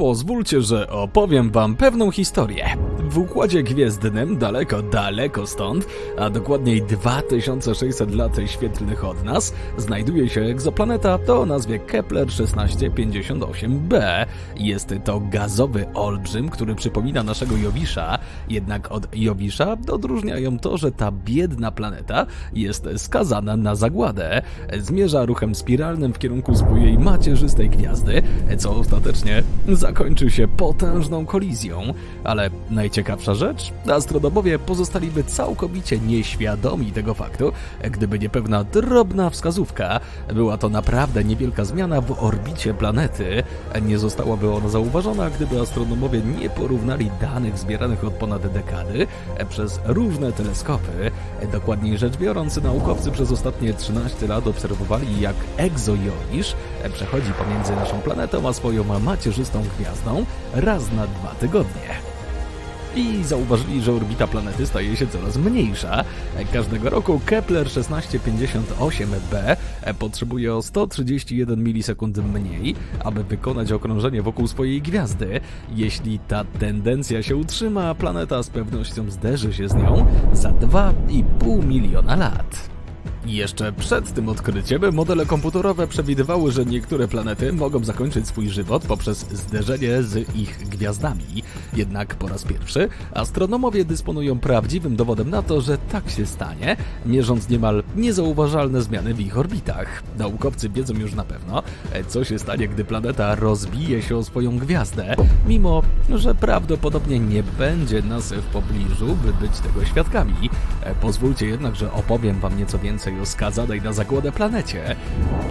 Pozwólcie, że opowiem wam pewną historię. W Układzie Gwiezdnym, daleko, daleko stąd, a dokładniej 2600 lat świetlnych od nas, znajduje się egzoplaneta o nazwie Kepler 1658b. Jest to gazowy olbrzym, który przypomina naszego Jowisza, jednak od Jowisza odróżniają to, że ta biedna planeta jest skazana na zagładę. Zmierza ruchem spiralnym w kierunku swojej macierzystej gwiazdy, co ostatecznie zakończy się potężną kolizją. Ale najciekawsza rzecz, astronomowie pozostaliby całkowicie nieświadomi tego faktu, gdyby nie pewna drobna wskazówka. Była to naprawdę niewielka zmiana w orbicie planety. Nie zostałaby ona zauważona, gdyby astronomowie nie porównali danych zbieranych od ponad dekady przez różne teleskopy. Dokładniej rzecz biorąc, naukowcy przez ostatnie 13 lat obserwowali, jak egzojonisz przechodzi pomiędzy naszą planetą a swoją macierzystą gwiazdą raz na dwa tygodnie. I zauważyli, że orbita planety staje się coraz mniejsza. Każdego roku Kepler 1658b potrzebuje o 131 milisekund mniej, aby wykonać okrążenie wokół swojej gwiazdy. Jeśli ta tendencja się utrzyma, planeta z pewnością zderzy się z nią za 2,5 miliona lat. Jeszcze przed tym odkryciem modele komputerowe przewidywały, że niektóre planety mogą zakończyć swój żywot poprzez zderzenie z ich gwiazdami. Jednak po raz pierwszy astronomowie dysponują prawdziwym dowodem na to, że tak się stanie, mierząc niemal niezauważalne zmiany w ich orbitach. Naukowcy wiedzą już na pewno, co się stanie, gdy planeta rozbije się o swoją gwiazdę, mimo że prawdopodobnie nie będzie nas w pobliżu, by być tego świadkami. Pozwólcie jednak, że opowiem wam nieco więcej o skazanej na zagładę planecie.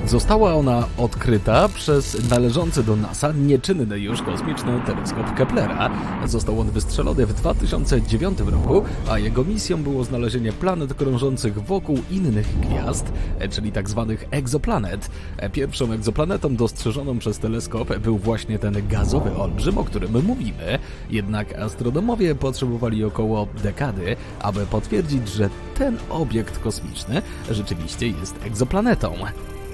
Została ona odkryta przez należący do NASA nieczynny już kosmiczny teleskop Keplera. Został on wystrzelony w 2009 roku, a jego misją było znalezienie planet krążących wokół innych gwiazd, czyli tak zwanych egzoplanet. Pierwszą egzoplanetą dostrzeżoną przez teleskop był właśnie ten gazowy olbrzym, o którym mówimy. Jednak astronomowie potrzebowali około dekady, aby potwierdzić, że ten obiekt kosmiczny rzeczywiście jest egzoplanetą.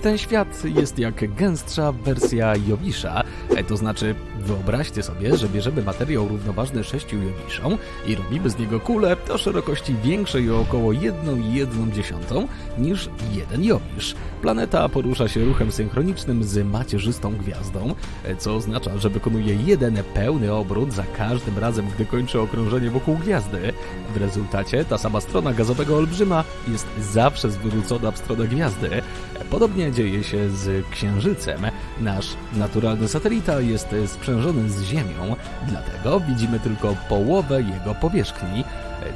Ten świat jest jak gęstsza wersja Jowisza, e, to znaczy wyobraźcie sobie, że bierzemy materiał równoważny 6 Jowiszom i robimy z niego kulę o szerokości większej o około 1,1 niż jeden Jowisz. Planeta porusza się ruchem synchronicznym z macierzystą gwiazdą, e, co oznacza, że wykonuje jeden pełny obrót za każdym razem, gdy kończy okrążenie wokół gwiazdy. W rezultacie ta sama strona gazowego olbrzyma jest zawsze zwrócona w stronę gwiazdy. Podobnie dzieje się z Księżycem. Nasz naturalny satelita jest sprzężony z Ziemią, dlatego widzimy tylko połowę jego powierzchni,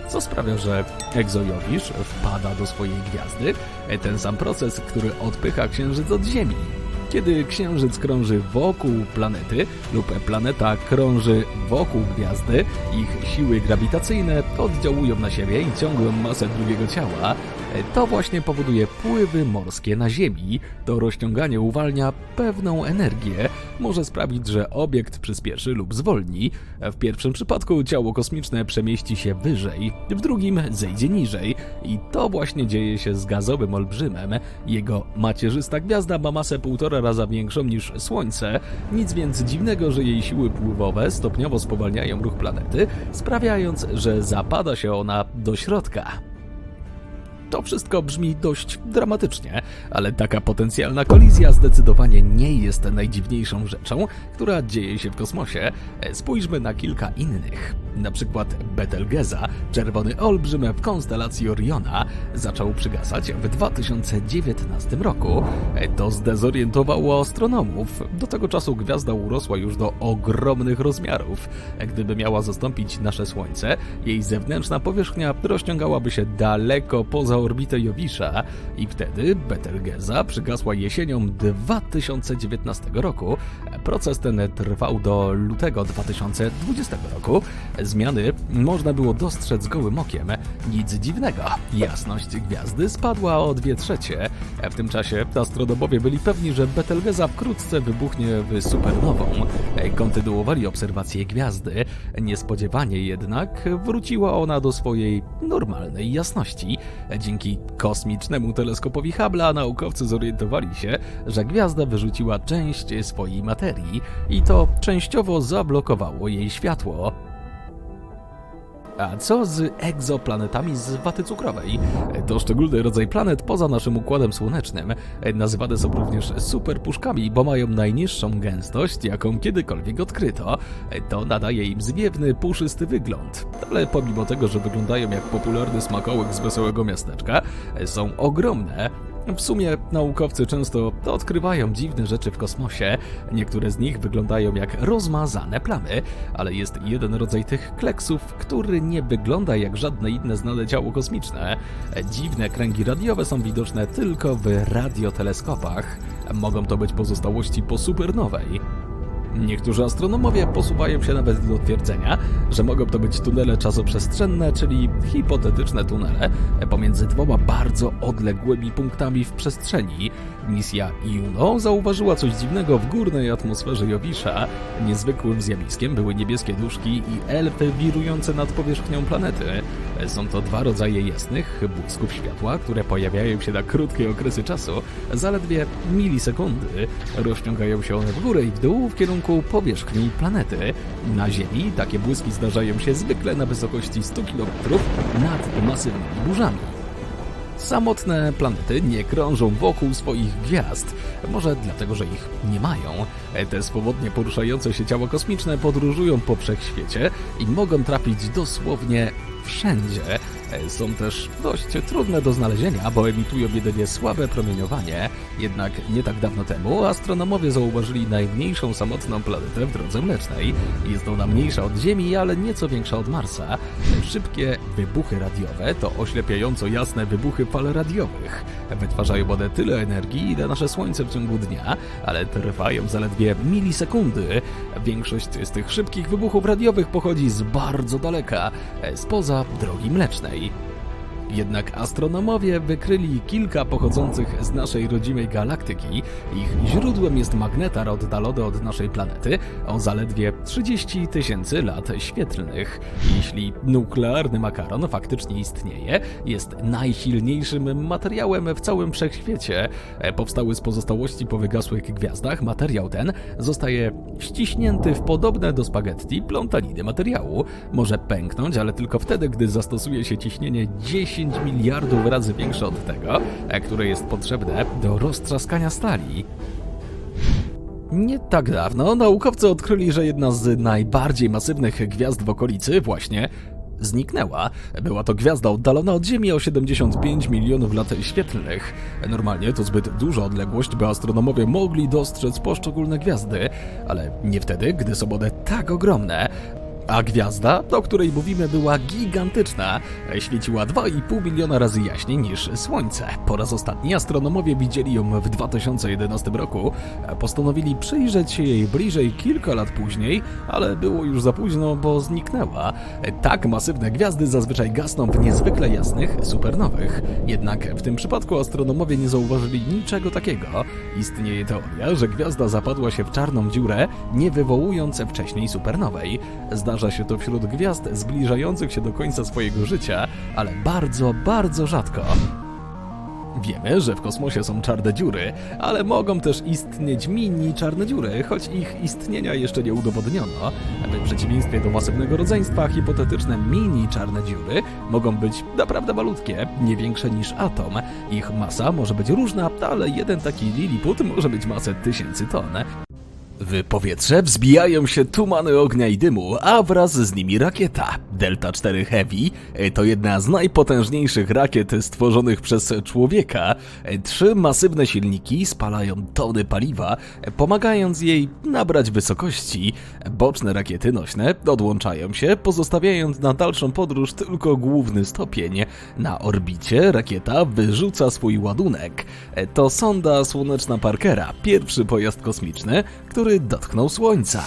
co sprawia, że egzojowisz wpada do swojej gwiazdy, ten sam proces, który odpycha Księżyc od Ziemi. Kiedy Księżyc krąży wokół planety lub planeta krąży wokół gwiazdy, ich siły grawitacyjne oddziałują na siebie i ciągłą masę drugiego ciała. To właśnie powoduje pływy morskie na Ziemi. To rozciąganie uwalnia pewną energię. Może sprawić, że obiekt przyspieszy lub zwolni. W pierwszym przypadku ciało kosmiczne przemieści się wyżej, w drugim zejdzie niżej. I to właśnie dzieje się z gazowym olbrzymem. Jego macierzysta gwiazda ma masę półtora raza większą niż Słońce. Nic więc dziwnego, że jej siły pływowe stopniowo spowalniają ruch planety, sprawiając, że zapada się ona do środka. To wszystko brzmi dość dramatycznie, ale taka potencjalna kolizja zdecydowanie nie jest najdziwniejszą rzeczą, która dzieje się w kosmosie. Spójrzmy na kilka innych. Na przykład Betelgeza, czerwony olbrzym w konstelacji Oriona, zaczął przygasać w 2019 roku. To zdezorientowało astronomów. Do tego czasu gwiazda urosła już do ogromnych rozmiarów. Gdyby miała zastąpić nasze Słońce, jej zewnętrzna powierzchnia rozciągałaby się daleko poza orbitę Jowisza i wtedy Betelgeza przygasła jesienią 2019 roku. Proces ten trwał do lutego 2020 roku. Zmiany można było dostrzec gołym okiem. Nic dziwnego. Jasność gwiazdy spadła o dwie trzecie. W tym czasie astronomowie byli pewni, że Betelgeza wkrótce wybuchnie w supernową. Kontynuowali obserwacje gwiazdy. Niespodziewanie jednak wróciła ona do swojej normalnej jasności. Dzięki kosmicznemu teleskopowi Hubble'a naukowcy zorientowali się, że gwiazda wyrzuciła część swojej materii i to częściowo zablokowało jej światło. A co z egzoplanetami z waty cukrowej? To szczególny rodzaj planet poza naszym układem słonecznym. Nazywane są również superpuszkami, bo mają najniższą gęstość, jaką kiedykolwiek odkryto. To nadaje im zwiewny, puszysty wygląd. Ale pomimo tego, że wyglądają jak popularny smakołyk z wesołego miasteczka, są ogromne. W sumie naukowcy często odkrywają dziwne rzeczy w kosmosie. Niektóre z nich wyglądają jak rozmazane plamy, ale jest jeden rodzaj tych kleksów, który nie wygląda jak żadne inne znane ciało kosmiczne. Dziwne kręgi radiowe są widoczne tylko w radioteleskopach. Mogą to być pozostałości po supernowej. Niektórzy astronomowie posuwają się nawet do twierdzenia, że mogą to być tunele czasoprzestrzenne, czyli hipotetyczne tunele pomiędzy dwoma bardzo odległymi punktami w przestrzeni. Misja Juno zauważyła coś dziwnego w górnej atmosferze Jowisza. Niezwykłym zjawiskiem były niebieskie duszki i elfy wirujące nad powierzchnią planety. Są to dwa rodzaje jasnych błysków światła, które pojawiają się na krótkie okresy czasu, zaledwie milisekundy. Rozciągają się one w górę i w dół w kierunku powierzchni planety. Na Ziemi takie błyski zdarzają się zwykle na wysokości 100 km nad masywnymi burzami. Samotne planety nie krążą wokół swoich gwiazd, może dlatego, że ich nie mają. Te swobodnie poruszające się ciała kosmiczne podróżują po wszechświecie i mogą trafić dosłownie wszędzie. Są też dość trudne do znalezienia, bo emitują jedynie słabe promieniowanie. Jednak nie tak dawno temu astronomowie zauważyli najmniejszą samotną planetę w drodze mlecznej. Jest ona mniejsza od Ziemi, ale nieco większa od Marsa. Szybkie wybuchy radiowe to oślepiająco jasne wybuchy fal radiowych. Wytwarzają one tyle energii, ile nasze Słońce w ciągu dnia, ale trwają zaledwie milisekundy. Większość z tych szybkich wybuchów radiowych pochodzi z bardzo daleka, spoza drogi mlecznej. Jednak astronomowie wykryli kilka pochodzących z naszej rodzimej galaktyki. Ich źródłem jest magnetar oddalony od naszej planety o zaledwie 30 tysięcy lat świetlnych. Jeśli nuklearny makaron faktycznie istnieje, jest najsilniejszym materiałem w całym wszechświecie. Powstały z pozostałości po wygasłych gwiazdach, materiał ten zostaje ściśnięty w podobne do spaghetti plątaniny materiału. Może pęknąć, ale tylko wtedy, gdy zastosuje się ciśnienie 10 miliardów razy większe od tego, które jest potrzebne do roztrzaskania stali. Nie tak dawno naukowcy odkryli, że jedna z najbardziej masywnych gwiazd w okolicy właśnie zniknęła. Była to gwiazda oddalona od Ziemi o 75 milionów lat świetlnych. Normalnie to zbyt duża odległość, by astronomowie mogli dostrzec poszczególne gwiazdy, ale nie wtedy, gdy są one tak ogromne. A gwiazda, o której mówimy, była gigantyczna. Świeciła 2,5 miliona razy jaśniej niż Słońce. Po raz ostatni astronomowie widzieli ją w 2011 roku. Postanowili przyjrzeć się jej bliżej kilka lat później, ale było już za późno, bo zniknęła. Tak masywne gwiazdy zazwyczaj gasną w niezwykle jasnych supernowych. Jednak w tym przypadku astronomowie nie zauważyli niczego takiego. Istnieje teoria, że gwiazda zapadła się w czarną dziurę, nie wywołując wcześniej supernowej. Zdarza się to wśród gwiazd zbliżających się do końca swojego życia, ale bardzo, bardzo rzadko. Wiemy, że w kosmosie są czarne dziury, ale mogą też istnieć mini czarne dziury, choć ich istnienia jeszcze nie udowodniono. W przeciwieństwie do masywnego rodzeństwa, hipotetyczne mini czarne dziury mogą być naprawdę malutkie, nie większe niż atom. Ich masa może być różna, ale jeden taki liliput może mieć masę tysięcy ton. W powietrze wzbijają się tumany ognia i dymu, a wraz z nimi rakieta. Delta 4 Heavy to jedna z najpotężniejszych rakiet stworzonych przez człowieka. Trzy masywne silniki spalają tony paliwa, pomagając jej nabrać wysokości. Boczne rakiety nośne odłączają się, pozostawiając na dalszą podróż tylko główny stopień. Na orbicie rakieta wyrzuca swój ładunek. To sonda słoneczna Parkera, pierwszy pojazd kosmiczny, który dotknął Słońca.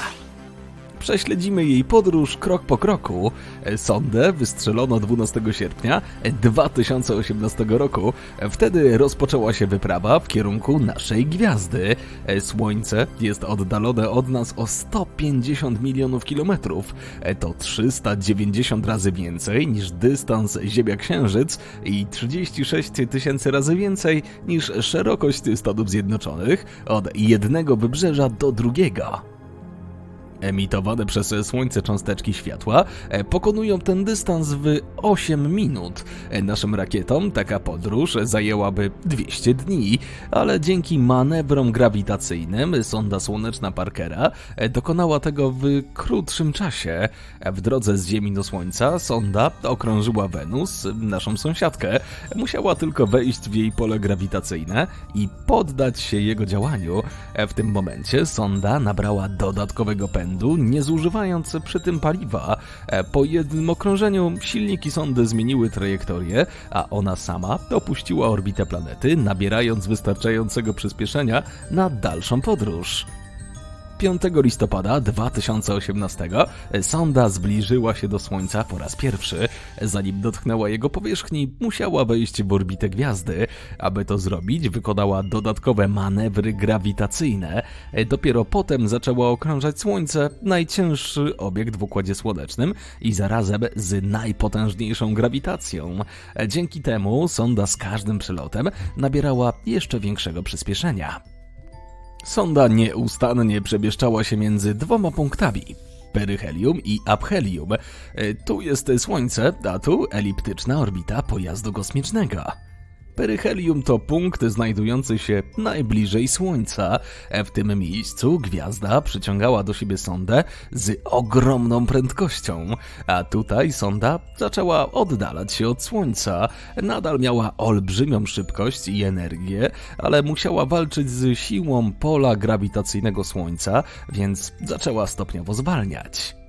Prześledzimy jej podróż krok po kroku. Sondę wystrzelono 12 sierpnia 2018 roku. Wtedy rozpoczęła się wyprawa w kierunku naszej gwiazdy. Słońce jest oddalone od nas o 150 milionów kilometrów. To 390 razy więcej niż dystans Ziemia-Księżyc i 36 tysięcy razy więcej niż szerokość Stanów Zjednoczonych od jednego wybrzeża do drugiego. Emitowane przez Słońce cząsteczki światła e, pokonują ten dystans w 8 minut. E, Naszym rakietom taka podróż zajęłaby 200 dni, ale dzięki manewrom grawitacyjnym sonda słoneczna Parkera e, dokonała tego w krótszym czasie. W drodze z Ziemi do Słońca sonda okrążyła Wenus, naszą sąsiadkę. Musiała tylko wejść w jej pole grawitacyjne i poddać się jego działaniu. W tym momencie sonda nabrała dodatkowego pędu, nie zużywając przy tym paliwa. E, Po jednym okrążeniu silniki sondy zmieniły trajektorię, a ona sama opuściła orbitę planety, nabierając wystarczającego przyspieszenia na dalszą podróż. 5 listopada 2018 sonda zbliżyła się do Słońca po raz pierwszy. Zanim dotknęła jego powierzchni, musiała wejść w orbitę gwiazdy. Aby to zrobić, wykonała dodatkowe manewry grawitacyjne. Dopiero potem zaczęła okrążać Słońce, najcięższy obiekt w Układzie Słonecznym i zarazem z najpotężniejszą grawitacją. Dzięki temu sonda z każdym przelotem nabierała jeszcze większego przyspieszenia. Sonda nieustannie przemieszczała się między dwoma punktami. Peryhelium i aphelium. E, Tu jest Słońce, a tu eliptyczna orbita pojazdu kosmicznego. Peryhelium to punkt znajdujący się najbliżej Słońca. E, W tym miejscu gwiazda przyciągała do siebie sondę z ogromną prędkością, a tutaj sonda zaczęła oddalać się od Słońca. Nadal miała olbrzymią szybkość i energię, ale musiała walczyć z siłą pola grawitacyjnego Słońca, więc zaczęła stopniowo zwalniać.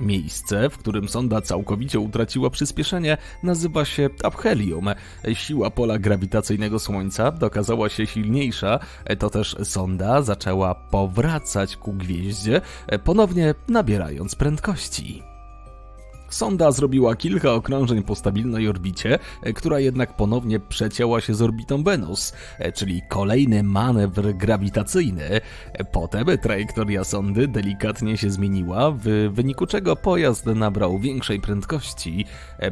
Miejsce, w którym sonda całkowicie utraciła przyspieszenie, nazywa się aphelium. Siła pola grawitacyjnego Słońca okazała się silniejsza, to też sonda zaczęła powracać ku gwieździe, ponownie nabierając prędkości. Sonda zrobiła kilka okrążeń po stabilnej orbicie, e, która jednak ponownie przecięła się z orbitą Wenus, e, czyli kolejny manewr grawitacyjny. E, Potem trajektoria sondy delikatnie się zmieniła, w wyniku czego pojazd nabrał większej prędkości.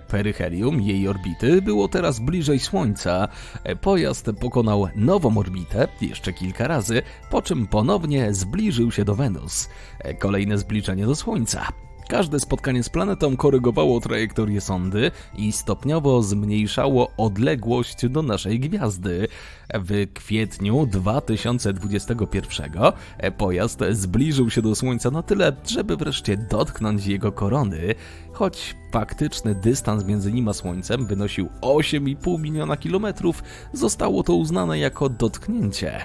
Peryhelium jej orbity było teraz bliżej Słońca. Pojazd pokonał nową orbitę jeszcze kilka razy, po czym ponownie zbliżył się do Wenus. Kolejne zbliżenie do Słońca. Każde spotkanie z planetą korygowało trajektorię sondy i stopniowo zmniejszało odległość do naszej gwiazdy. W kwietniu 2021 pojazd zbliżył się do Słońca na tyle, żeby wreszcie dotknąć jego korony, choć faktyczny dystans między nim a Słońcem wynosił 8,5 miliona kilometrów, zostało to uznane jako dotknięcie.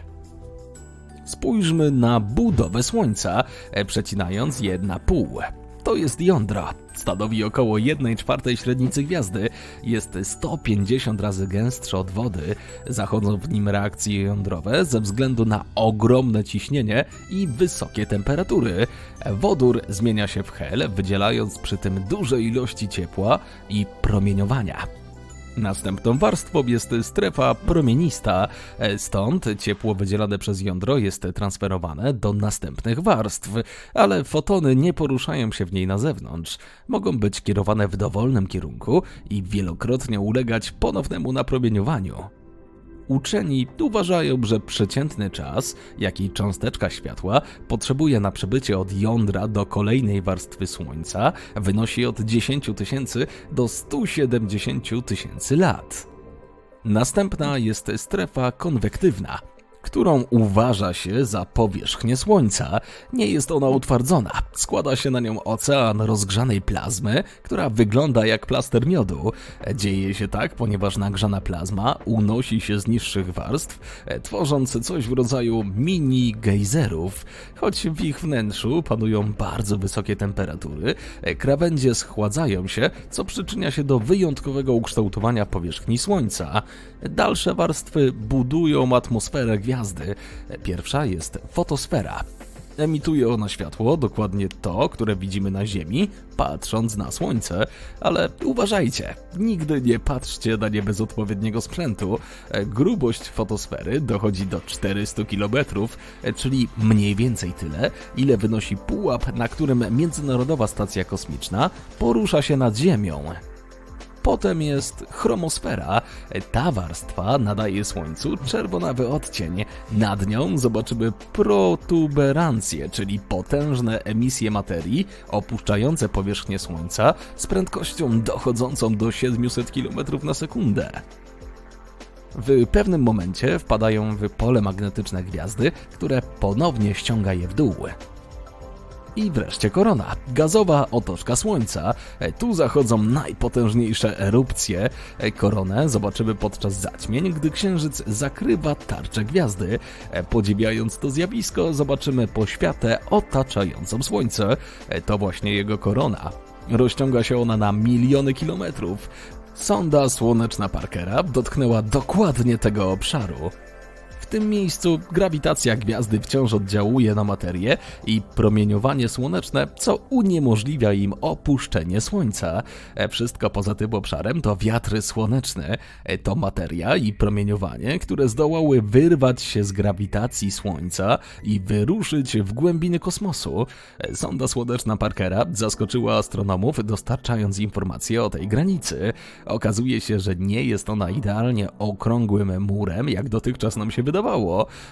Spójrzmy na budowę Słońca, przecinając je na pół. To jest jądro. Stanowi około 1 czwartej średnicy gwiazdy. Jest 150 razy gęstsze od wody. Zachodzą w nim reakcje jądrowe ze względu na ogromne ciśnienie i wysokie temperatury. Wodór zmienia się w hel, wydzielając przy tym duże ilości ciepła i promieniowania. Następną warstwą jest strefa promienista, e, stąd ciepło wydzielane przez jądro jest transferowane do następnych warstw, ale fotony nie poruszają się w niej na zewnątrz. Mogą być kierowane w dowolnym kierunku i wielokrotnie ulegać ponownemu napromieniowaniu. Uczeni uważają, że przeciętny czas, jaki cząsteczka światła potrzebuje na przebycie od jądra do kolejnej warstwy Słońca, wynosi od 10 tysięcy do 170 tysięcy lat. Następna jest strefa konwektywna, którą uważa się za powierzchnię Słońca. Nie jest ona utwardzona. Składa się na nią ocean rozgrzanej plazmy, która wygląda jak plaster miodu. Dzieje się tak, ponieważ nagrzana plazma unosi się z niższych warstw, tworząc coś w rodzaju mini gejzerów. Choć w ich wnętrzu panują bardzo wysokie temperatury, krawędzie schładzają się, co przyczynia się do wyjątkowego ukształtowania powierzchni Słońca. Dalsze warstwy budują atmosferę gwiazdy. Pierwsza jest fotosfera. Emituje ona światło, dokładnie to, które widzimy na Ziemi, patrząc na Słońce, ale uważajcie, nigdy nie patrzcie na nie bez odpowiedniego sprzętu. Grubość fotosfery dochodzi do 400 km, czyli mniej więcej tyle, ile wynosi pułap, na którym Międzynarodowa Stacja Kosmiczna porusza się nad Ziemią. Potem jest chromosfera. Ta warstwa nadaje Słońcu czerwonawy odcień. Nad nią zobaczymy protuberancje, czyli potężne emisje materii opuszczające powierzchnię Słońca z prędkością dochodzącą do 700 km na sekundę. W pewnym momencie wpadają w pole magnetyczne gwiazdy, które ponownie ściąga je w dół. I wreszcie korona, gazowa otoczka Słońca. E, Tu zachodzą najpotężniejsze erupcje. E, Koronę zobaczymy podczas zaćmień, gdy księżyc zakrywa tarczę gwiazdy. E, Podziwiając to zjawisko, zobaczymy poświatę otaczającą Słońce. To właśnie jego korona. Rozciąga się ona na miliony kilometrów. Sonda słoneczna Parkera dotknęła dokładnie tego obszaru. Tym miejscu grawitacja gwiazdy wciąż oddziałuje na materię i promieniowanie słoneczne, co uniemożliwia im opuszczenie Słońca. E, Wszystko poza tym obszarem to wiatry słoneczne. E, To materia i promieniowanie, które zdołały wyrwać się z grawitacji Słońca i wyruszyć w głębiny kosmosu. E, Sonda słoneczna Parkera zaskoczyła astronomów, dostarczając informacje o tej granicy. Okazuje się, że nie jest ona idealnie okrągłym murem, jak dotychczas nam się wydawało.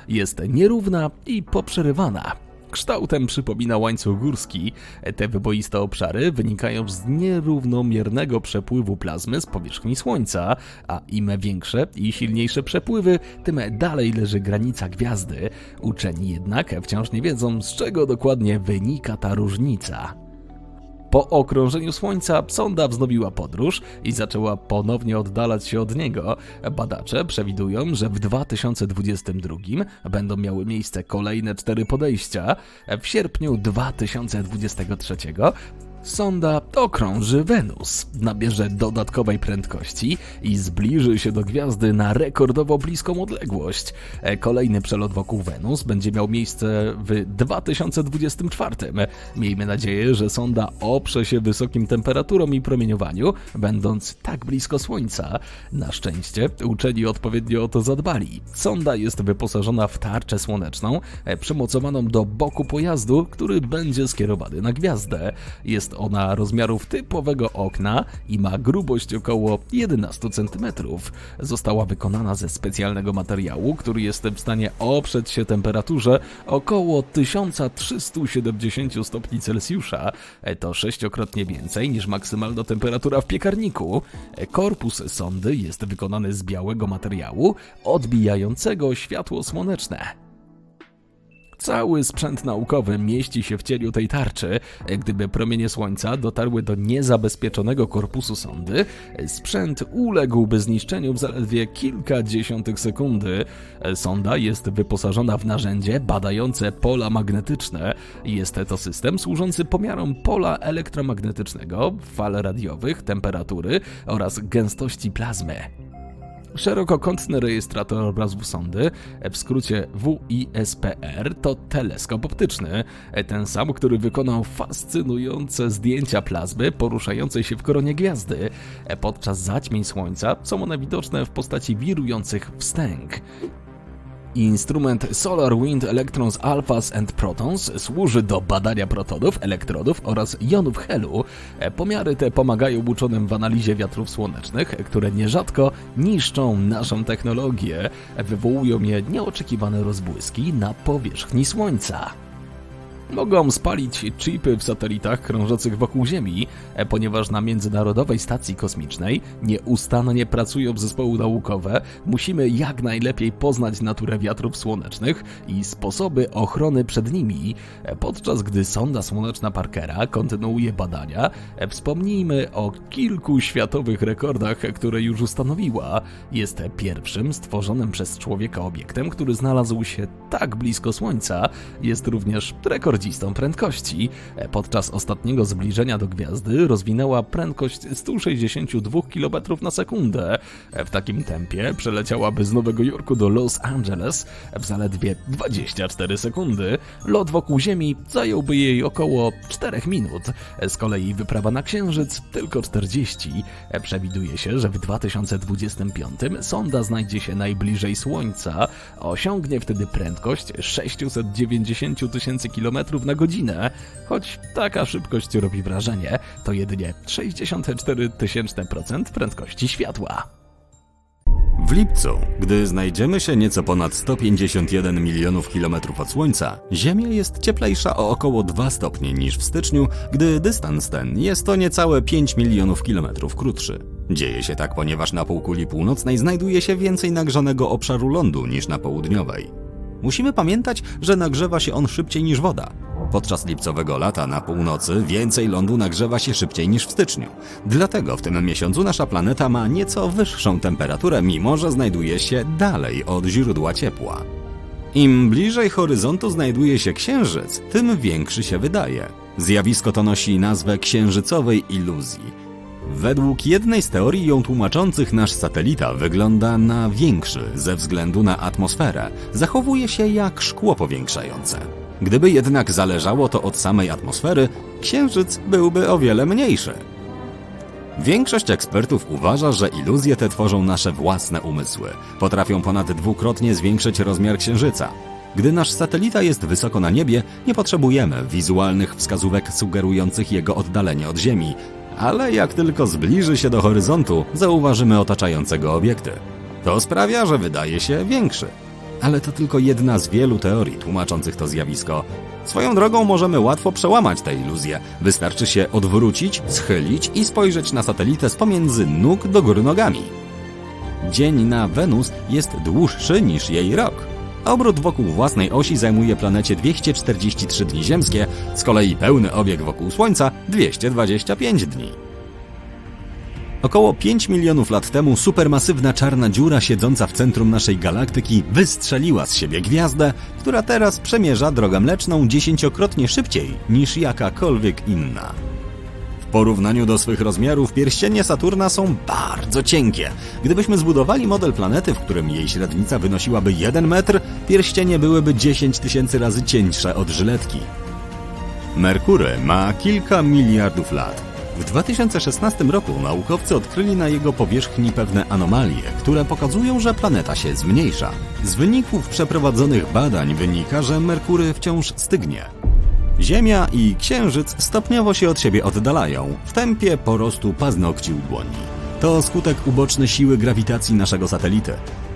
Jest nierówna i poprzerywana. Kształtem przypomina łańcuch górski. Te wyboiste obszary wynikają z nierównomiernego przepływu plazmy z powierzchni Słońca, a im większe i silniejsze przepływy, tym dalej leży granica gwiazdy. Uczeni jednak wciąż nie wiedzą, z czego dokładnie wynika ta różnica. Po okrążeniu Słońca sonda wznowiła podróż i zaczęła ponownie oddalać się od niego. Badacze przewidują, że w 2022 będą miały miejsce kolejne cztery podejścia. W sierpniu 2023 Sonda okrąży Wenus, nabierze dodatkowej prędkości i zbliży się do gwiazdy na rekordowo bliską odległość. E, Kolejny przelot wokół Wenus będzie miał miejsce w 2024. Miejmy nadzieję, że sonda oprze się wysokim temperaturom i promieniowaniu, będąc tak blisko Słońca. Na szczęście uczeni odpowiednio o to zadbali. Sonda jest wyposażona w tarczę słoneczną, e, przymocowaną do boku pojazdu, który będzie skierowany na gwiazdę. Jest ona rozmiarów typowego okna i ma grubość około 11 cm. Została wykonana ze specjalnego materiału, który jest w stanie oprzeć się temperaturze około 1370 stopni Celsjusza. E, To sześciokrotnie więcej niż maksymalna temperatura w piekarniku. E, Korpus sondy jest wykonany z białego materiału odbijającego światło słoneczne. Cały sprzęt naukowy mieści się w cieniu tej tarczy. Gdyby promienie słońca dotarły do niezabezpieczonego korpusu sondy, sprzęt uległby zniszczeniu w zaledwie kilka dziesiątych sekundy. Sonda jest wyposażona w narzędzie badające pola magnetyczne. Jest to system służący pomiarom pola elektromagnetycznego, fal radiowych, temperatury oraz gęstości plazmy. Szerokokątny rejestrator obrazów sondy, w skrócie WISPR, to teleskop optyczny. Ten sam, który wykonał fascynujące zdjęcia plazmy poruszającej się w koronie gwiazdy. Podczas zaćmień Słońca są one widoczne w postaci wirujących wstęg. Instrument Solar Wind Electrons Alphas and Protons służy do badania protonów, elektrodów oraz jonów helu. E, Pomiary te pomagają uczonym w analizie wiatrów słonecznych, które nierzadko niszczą naszą technologię. Wywołują je nieoczekiwane rozbłyski na powierzchni Słońca. Mogą spalić chipy w satelitach krążących wokół Ziemi, e, ponieważ na Międzynarodowej Stacji Kosmicznej nieustannie pracują zespoły naukowe, musimy jak najlepiej poznać naturę wiatrów słonecznych i sposoby ochrony przed nimi. E, Podczas gdy sonda słoneczna Parkera kontynuuje badania, e, wspomnijmy o kilku światowych rekordach, które już ustanowiła. Jest pierwszym stworzonym przez człowieka obiektem, który znalazł się tak blisko Słońca. Jest również rekord zwodzistą prędkości. Podczas ostatniego zbliżenia do gwiazdy rozwinęła prędkość 162 km na sekundę. W takim tempie przeleciałaby z Nowego Jorku do Los Angeles w zaledwie 24 sekundy. Lot wokół Ziemi zająłby jej około 4 minut. Z kolei wyprawa na Księżyc tylko 40. E, Przewiduje się, że w 2025 sonda znajdzie się najbliżej Słońca. Osiągnie wtedy prędkość 690 tysięcy km na godzinę. Choć taka szybkość robi wrażenie, to jedynie 64 tysięczne procent prędkości światła. W lipcu, gdy znajdziemy się nieco ponad 151 milionów kilometrów od Słońca, Ziemia jest cieplejsza o około 2 stopnie niż w styczniu, gdy dystans ten jest o niecałe 5 milionów kilometrów krótszy. Dzieje się tak, ponieważ na półkuli północnej znajduje się więcej nagrzanego obszaru lądu niż na południowej. Musimy pamiętać, że nagrzewa się on szybciej niż woda. Podczas lipcowego lata na północy więcej lądu nagrzewa się szybciej niż w styczniu. Dlatego w tym miesiącu nasza planeta ma nieco wyższą temperaturę, mimo że znajduje się dalej od źródła ciepła. Im bliżej horyzontu znajduje się Księżyc, tym większy się wydaje. Zjawisko to nosi nazwę księżycowej iluzji. Według jednej z teorii ją tłumaczących nasz satelita wygląda na większy ze względu na atmosferę. Zachowuje się jak szkło powiększające. Gdyby jednak zależało to od samej atmosfery, Księżyc byłby o wiele mniejszy. Większość ekspertów uważa, że iluzje te tworzą nasze własne umysły. Potrafią ponad dwukrotnie zwiększyć rozmiar Księżyca. Gdy nasz satelita jest wysoko na niebie, nie potrzebujemy wizualnych wskazówek sugerujących jego oddalenie od Ziemi, ale jak tylko zbliży się do horyzontu, zauważymy otaczającego obiekty. To sprawia, że wydaje się większy. Ale to tylko jedna z wielu teorii tłumaczących to zjawisko. Swoją drogą możemy łatwo przełamać tę iluzję. Wystarczy się odwrócić, schylić i spojrzeć na satelitę z pomiędzy nóg do góry nogami. Dzień na Wenus jest dłuższy niż jej rok. Obrót wokół własnej osi zajmuje planecie 243 dni ziemskie, z kolei pełny obieg wokół Słońca 225 dni. Około 5 milionów lat temu supermasywna czarna dziura siedząca w centrum naszej galaktyki wystrzeliła z siebie gwiazdę, która teraz przemierza drogę mleczną dziesięciokrotnie szybciej niż jakakolwiek inna. Porównaniu do swych rozmiarów pierścienie Saturna są bardzo cienkie. Gdybyśmy zbudowali model planety, w którym jej średnica wynosiłaby 1 metr, pierścienie byłyby 10 tysięcy razy cieńsze od żyletki. Merkury ma kilka miliardów lat. W 2016 roku naukowcy odkryli na jego powierzchni pewne anomalie, które pokazują, że planeta się zmniejsza. Z wyników przeprowadzonych badań wynika, że Merkury wciąż stygnie. Ziemia i Księżyc stopniowo się od siebie oddalają w tempie porostu paznokci u dłoni. To skutek uboczny siły grawitacji naszego satelity.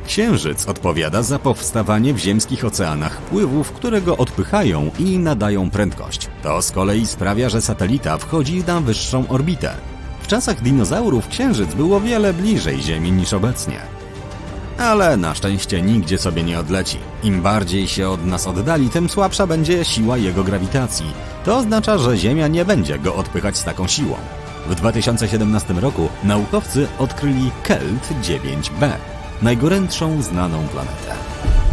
Księżyc odpowiada za powstawanie w ziemskich oceanach pływów, które go odpychają i nadają prędkość. To z kolei sprawia, że satelita wchodzi na wyższą orbitę. W czasach dinozaurów Księżyc było wiele bliżej Ziemi niż obecnie. Ale na szczęście nigdzie sobie nie odleci. Im bardziej się od nas oddali, tym słabsza będzie siła jego grawitacji. To oznacza, że Ziemia nie będzie go odpychać z taką siłą. W 2017 roku naukowcy odkryli Kelt 9b, najgorętszą znaną planetę.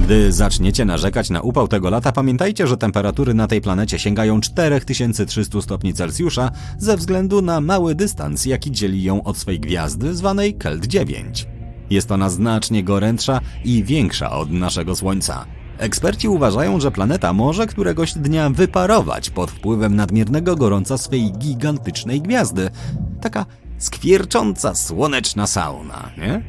Gdy zaczniecie narzekać na upał tego lata, pamiętajcie, że temperatury na tej planecie sięgają 4300 stopni Celsjusza ze względu na mały dystans, jaki dzieli ją od swej gwiazdy zwanej Kelt 9. Jest ona znacznie gorętsza i większa od naszego Słońca. Eksperci uważają, że planeta może któregoś dnia wyparować pod wpływem nadmiernego gorąca swej gigantycznej gwiazdy. Taka skwiercząca słoneczna sauna, nie?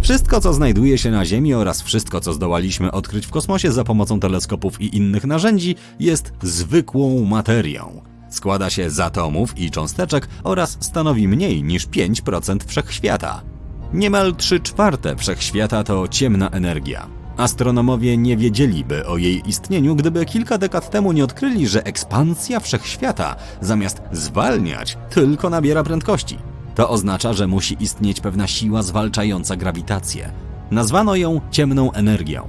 Wszystko, co znajduje się na Ziemi oraz wszystko, co zdołaliśmy odkryć w kosmosie za pomocą teleskopów i innych narzędzi, jest zwykłą materią. Składa się z atomów i cząsteczek oraz stanowi mniej niż 5% wszechświata. Niemal 3 czwarte wszechświata to ciemna energia. Astronomowie nie wiedzieliby o jej istnieniu, gdyby kilka dekad temu nie odkryli, że ekspansja wszechświata zamiast zwalniać, tylko nabiera prędkości. To oznacza, że musi istnieć pewna siła zwalczająca grawitację. Nazwano ją ciemną energią.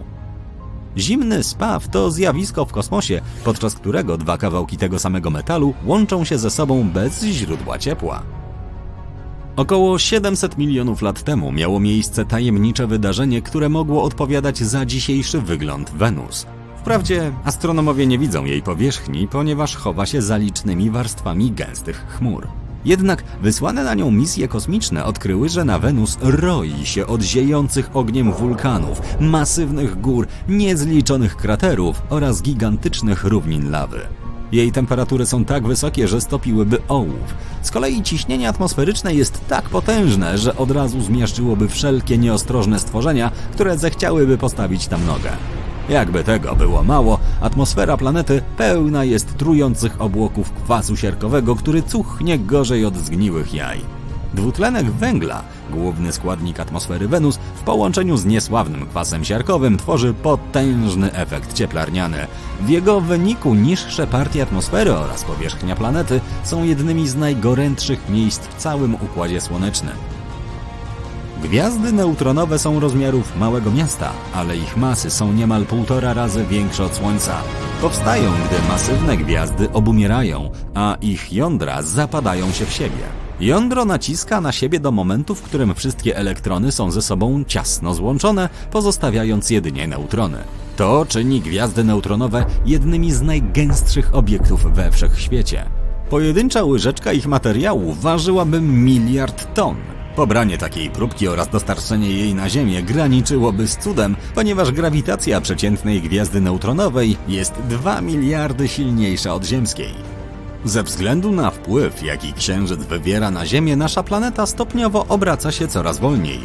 Zimny spaw to zjawisko w kosmosie, podczas którego dwa kawałki tego samego metalu łączą się ze sobą bez źródła ciepła. Około 700 milionów lat temu miało miejsce tajemnicze wydarzenie, które mogło odpowiadać za dzisiejszy wygląd Wenus. Wprawdzie astronomowie nie widzą jej powierzchni, ponieważ chowa się za licznymi warstwami gęstych chmur. Jednak wysłane na nią misje kosmiczne odkryły, że na Wenus roi się od ziejących ogniem wulkanów, masywnych gór, niezliczonych kraterów oraz gigantycznych równin lawy. Jej temperatury są tak wysokie, że stopiłyby ołów. Z kolei ciśnienie atmosferyczne jest tak potężne, że od razu zmiażdżyłoby wszelkie nieostrożne stworzenia, które zechciałyby postawić tam nogę. Jakby tego było mało, atmosfera planety pełna jest trujących obłoków kwasu siarkowego, który cuchnie gorzej od zgniłych jaj. Dwutlenek węgla, główny składnik atmosfery Wenus, w połączeniu z niesławnym kwasem siarkowym tworzy potężny efekt cieplarniany. W jego wyniku niższe partie atmosfery oraz powierzchnia planety są jednymi z najgorętszych miejsc w całym Układzie Słonecznym. Gwiazdy neutronowe są rozmiarów małego miasta, ale ich masy są niemal półtora razy większe od Słońca. Powstają, gdy masywne gwiazdy obumierają, a ich jądra zapadają się w siebie. Jądro naciska na siebie do momentu, w którym wszystkie elektrony są ze sobą ciasno złączone, pozostawiając jedynie neutrony. To czyni gwiazdy neutronowe jednymi z najgęstszych obiektów we wszechświecie. Pojedyncza łyżeczka ich materiału ważyłaby miliard ton. Pobranie takiej próbki oraz dostarczenie jej na Ziemię graniczyłoby z cudem, ponieważ grawitacja przeciętnej gwiazdy neutronowej jest 2 miliardy silniejsza od ziemskiej. Ze względu na wpływ, jaki Księżyc wywiera na Ziemię, nasza planeta stopniowo obraca się coraz wolniej.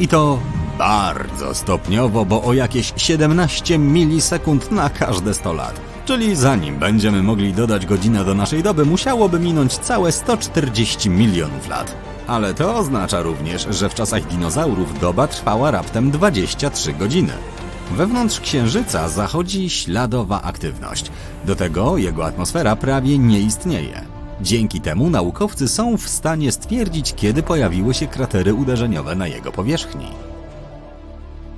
I to bardzo stopniowo, bo o jakieś 17 milisekund na każde 100 lat. Czyli zanim będziemy mogli dodać godzinę do naszej doby, musiałoby minąć całe 140 milionów lat. Ale to oznacza również, że w czasach dinozaurów doba trwała raptem 23 godziny. Wewnątrz Księżyca zachodzi śladowa aktywność. Do tego jego atmosfera prawie nie istnieje. Dzięki temu naukowcy są w stanie stwierdzić, kiedy pojawiły się kratery uderzeniowe na jego powierzchni.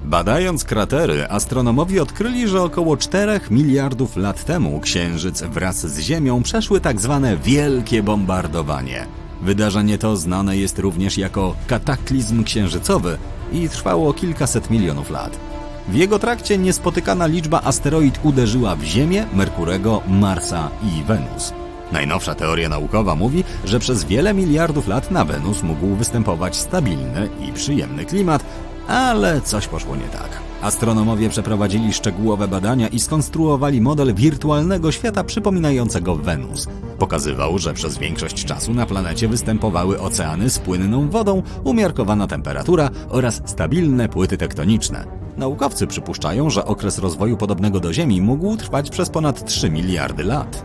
Badając kratery, astronomowie odkryli, że około 4 miliardów lat temu Księżyc wraz z Ziemią przeszły tak zwane wielkie bombardowanie. Wydarzenie to znane jest również jako kataklizm księżycowy i trwało kilkaset milionów lat. W jego trakcie niespotykana liczba asteroid uderzyła w Ziemię, Merkurego, Marsa i Wenus. Najnowsza teoria naukowa mówi, że przez wiele miliardów lat na Wenus mógł występować stabilny i przyjemny klimat, ale coś poszło nie tak. Astronomowie przeprowadzili szczegółowe badania i skonstruowali model wirtualnego świata przypominającego Wenus. Pokazywał, że przez większość czasu na planecie występowały oceany z płynną wodą, umiarkowana temperatura oraz stabilne płyty tektoniczne. Naukowcy przypuszczają, że okres rozwoju podobnego do Ziemi mógł trwać przez ponad 3 miliardy lat.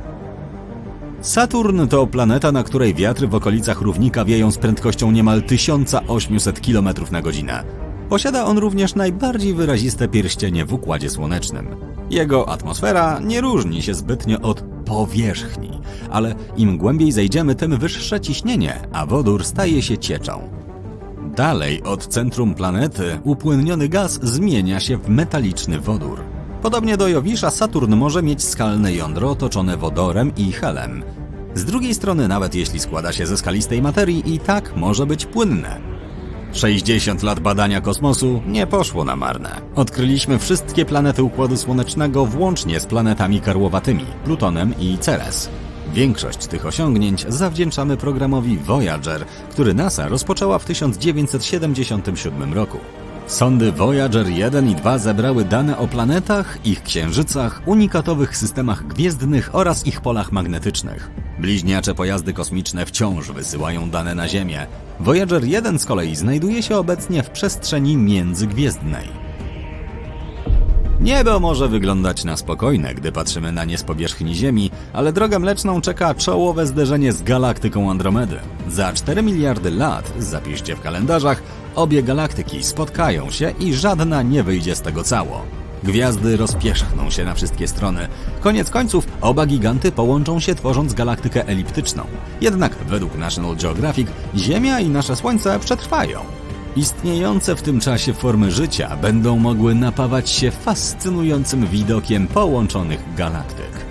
Saturn to planeta, na której wiatry w okolicach równika wieją z prędkością niemal 1800 km na godzinę. Posiada on również najbardziej wyraziste pierścienie w Układzie Słonecznym. Jego atmosfera nie różni się zbytnio od powierzchni, ale im głębiej zejdziemy, tym wyższe ciśnienie, a wodór staje się cieczą. Dalej od centrum planety upłynniony gaz zmienia się w metaliczny wodór. Podobnie do Jowisza, Saturn może mieć skalne jądro otoczone wodorem i helem. Z drugiej strony, nawet jeśli składa się ze skalistej materii, i tak może być płynne. 60 lat badania kosmosu nie poszło na marne. Odkryliśmy wszystkie planety Układu Słonecznego włącznie z planetami karłowatymi, Plutonem i Ceres. Większość tych osiągnięć zawdzięczamy programowi Voyager, który NASA rozpoczęła w 1977 roku. Sondy Voyager 1 i 2 zebrały dane o planetach, ich księżycach, unikatowych systemach gwiezdnych oraz ich polach magnetycznych. Bliźniacze pojazdy kosmiczne wciąż wysyłają dane na Ziemię. Voyager 1 z kolei znajduje się obecnie w przestrzeni międzygwiezdnej. Niebo może wyglądać na spokojne, gdy patrzymy na nie z powierzchni Ziemi, ale drogę mleczną czeka czołowe zderzenie z galaktyką Andromedy. Za 4 miliardy lat, zapiszcie w kalendarzach, obie galaktyki spotkają się i żadna nie wyjdzie z tego cało. Gwiazdy rozpierzchną się na wszystkie strony. Koniec końców oba giganty połączą się tworząc galaktykę eliptyczną. Jednak według National Geographic Ziemia i nasze Słońce przetrwają. Istniejące w tym czasie formy życia będą mogły napawać się fascynującym widokiem połączonych galaktyk.